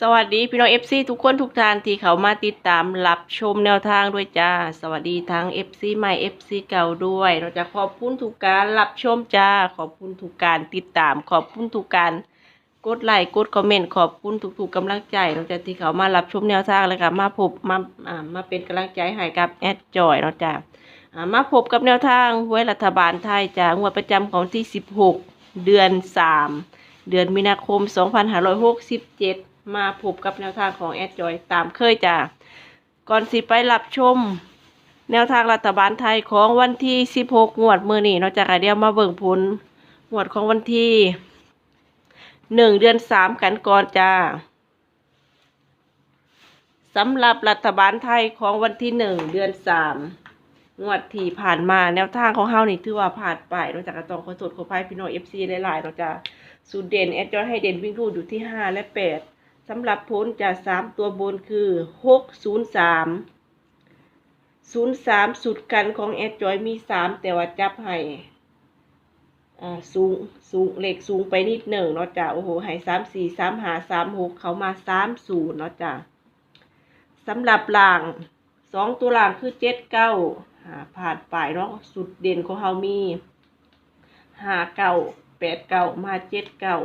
สวัสดีพี่น้องเอฟซีทุกคนทุกท่านที่เขามาติดตามรับชมแนวทางด้วยจ้า สวัสดีทั้งเอฟซีใหม่เอฟซีเก่าด้วยเราจะขอบคุณทุกการรับชมจ้า ขอบคุณทุกการติดตาม ขอบคุณทุกการกดไลค์กดคอมเมนต์ขอบคุณทุกๆกำลังใจเราจะที่เขามารับชมแนวทางแล้วก็มาพบมาอ่ามาเป็นกำลังใจให้กับแอดจอยเราจะอ่ามาพบกับแนวทางไว้รัฐบาลไทยจ้างวดประจำของที่ 16 เดือน 3 เดือนมีนาคม 2567 มาพบกับแนวทางของแอดจอยตามเคยจ้าก่อนสิไปรับชม แนวทางรัฐบาลไทยของวันที่ 16 งวดมือนี้นอกจากเดียวมาเบิ่งผลงวดของวันที่ 1 เดือน 3 กันก่อนจ้าสำหรับรัฐบาลไทยของวันที่ 1 เดือน 3งวดที่ผ่านมาแนวทางของเฮานี่ถือว่าผ่านไปนอกจากกระตองขอโทษขออภัยพี่น้อง FC หลายๆเนาจ้าสูตรเด่นแอดจอยให้เด่นวิ่งรูดอยู่ที่5และ8 สำหรับผลจากสามตัวบนคือหกศูนย์สามศูนย์สามสุดกันของแอดจอยมีสามแต่ว่าจับให้อ่าสูงสูงเหลขสูงไปนิดหนึ่งเนาะจ้ะโอ้โหให้สามสี่สามหาสามหกเขามาสามศูนย์เนาะจ้ะสำหรับหลางสองตัวหลางคือเจ็ดเก้าผ่านไปเนาะสุดเด่นของเขามีห้าเก้าแปดเก้ามาเจ็ดเก้า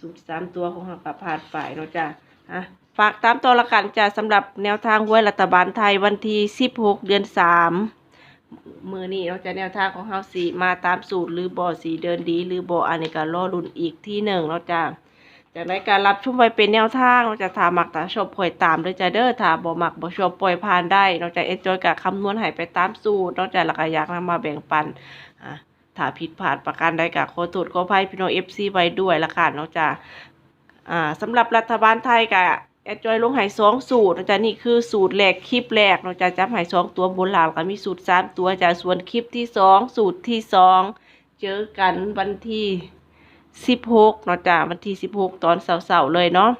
สูตรสามตัวของเรากับผ่านไปเนาะจ้ะอะฝากตามตัวละกันจ้ะสำหรับแนวทางหวยรัฐบาลไทยวันที่สิบหกเดือนสามมือนี้เราจะแนวทางของเฮาสีมาตามสูตรหรือบ่อสีเดินดีหรือบ่ออันนี้ก็รอรุ่นอีกที่หนึ่งเนาจะจากในการรับชมไว้เป็นแนวทางเราจะถามักตาชอบปล่อยตามเลยจะเด้อถาบ่มักบ่ชอบปล่อยผ่านได้นอกจากเอ็นจอยกับคำนวณให้ไปตามสูตรนอกจากหลักอยากนำมาแบ่งปันอะ ถ้าผิดพลาดประการใดกับขอโทษขออภัยพี่น้องเอฟซีไว้ด้วยละค่ะเนาะจ้ะอ่าสำหรับรัฐบาลไทยกับแอดจอยลงหายสองสูตรเนาะจ้ะนี่คือสูตรแรกคลิปแรกเนาะจ้ะจับหายสองตัวบนหลังก็มีสูตรสามตัวจ้ะส่วนคลิปที่สองสูตรที่สองเจอกันวันที่สิบหกเนาะจ้ะวันที่สิบหกตอนเสาร์ๆเลยเนาะ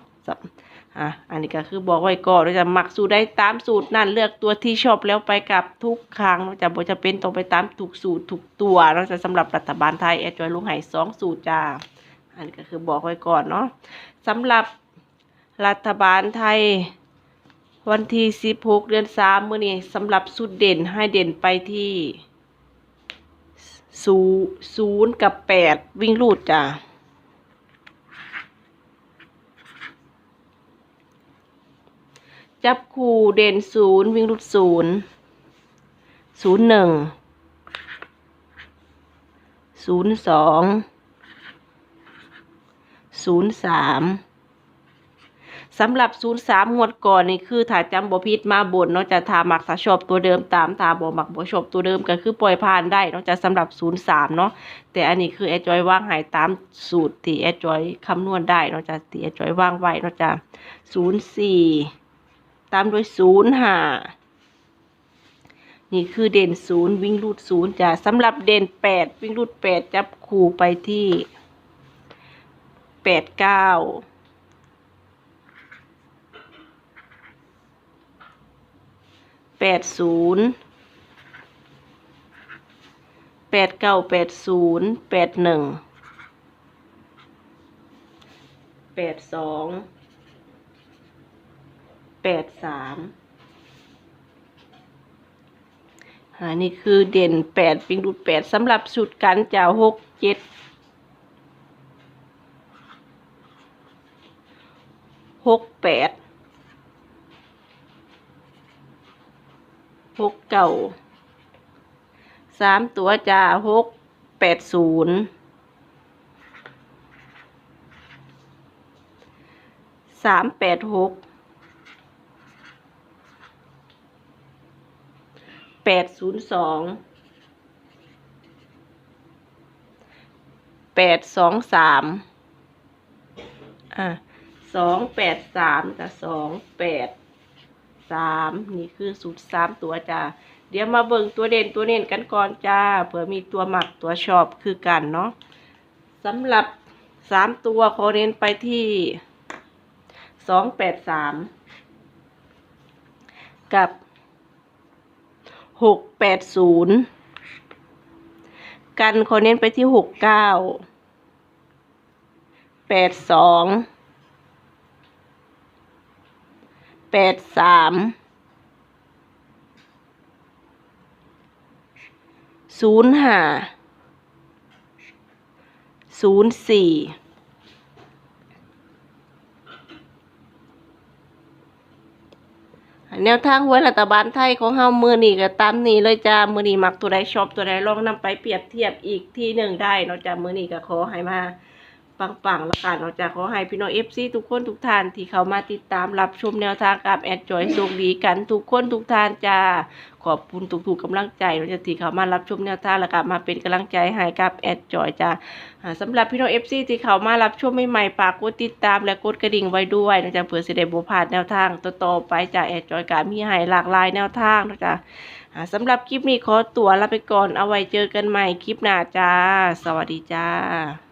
อะอันนี้ก็คือบอกไว้ก่อนเราจะหมักสูตรได้ตามสูตรนั่นเลือกตัวที่ชอบแล้วไปกับทุกครั้งจะบ่จะเป็นต้องไปตามถูกสูตรถูกตัวเราจะสำหรับรัฐบาลไทยแอดจอยลุงไห่สองสูตรจ้าอันนี้ก็คือบอกไว้ก่อนเนาะสำหรับรัฐบาลไทยวันที่สิบหกเดือนสามมื้อนี้สำหรับสุดเด่นให้เด่นไปที่ศูศูนย์กับแปดวิ่งรูดจ้า จับคู่เด่นศูนย์วิ่งรุดศูนย์ศูนย์หนึ่งศูนย์สองศูนย์สามสำหรับศูนย์สามงวดก่อนนี่คือถ้าจำบ่ผิดมาบนเนาะจะทามักถ้าชอบตัวเดิมตามทาบ่มักบ่ชอบตัวเดิมก็คือปล่อยผ่านได้เนาะจะสำหรับศูนย์สามเนาะแต่อันนี้คือแอดจอยว่างหายตามสูตรที่แอดจอยคำนวณได้เนาะจะที่แอดจอยว่างไว้เนาะจะศูนย์สี่ ตามด้วยศูนย์ห้านี่คือเด่นศูนย์วิ่งรูดศูนย์จ้ะสำหรับเด่นแปดวิ่งรูดแปดจับคู่ไปที่แปดเก้าแปดศูนย์แปดเก้าแปดศูนย์แปดหนึ่งแปดสอง แปดสามอ่านี่คือเด่นแปดปิงดูดแปดสำหรับสุดกันจะหกเจ็ดหกแปดหกเก่าสามตัวจะหกแปดศูนย์สามแปดหก แปดศูนย์สองแปดสองสามอะสองแปดสามกับสองแปดสามนี่คือสูตรสามตัวจ้าเดี๋ยวมาเบิ่งตัวเด่นตัวเน้นกันก่อนจ้าเผื่อมีตัวหมักตัวชอบคือกันเนาะสำหรับสามตัวขอเน้นไปที่สองแปดสามกับ หกแปดศูนย์กันขอเน้นไปที่หกเก้าแปดสองแปดสามศูนย์ห้าศูนย์สี่ แนวทางหวยรัฐบาลไทยของเฮามือนี่ก็ตามนี้เลยจ้ามือนี่มักตัวใดชอบตัวใดลองนำไปเปรียบเทียบอีกที่หนึ่งได้เนาะจ้ามือนี่ก็ขอให้มา ปังๆแล้วกันเราจะขอให้พี่น้องเอฟซีทุกคนทุกท่านที่เขามาติดตามรับชมแนวทางกับแอดจอยสุขดีกันทุกคนทุกท่านจ้าขอบคุณทุกๆกำลังใจเราจะที่เขามารับชมแนวทางแล้วก็มาเป็นกำลังใจให้กับแอดจอยจ้าอ่าสำหรับพี่น้องเอฟซีที่เขามารับชมใหม่ๆฝากกดติดตามและกดกระดิ่งไว้ด้วยนะจ๊ะเผื่อจะได้บ่พาดแนวทางต่อๆไปจากแอดจอยกามีให้หลากหลายแนวทางนะจ๊ะสำหรับคลิปนี้ขอตัวลาไปก่อนเอาไว้เจอกันใหม่คลิปหน้าจ้า สวัสดีจ้า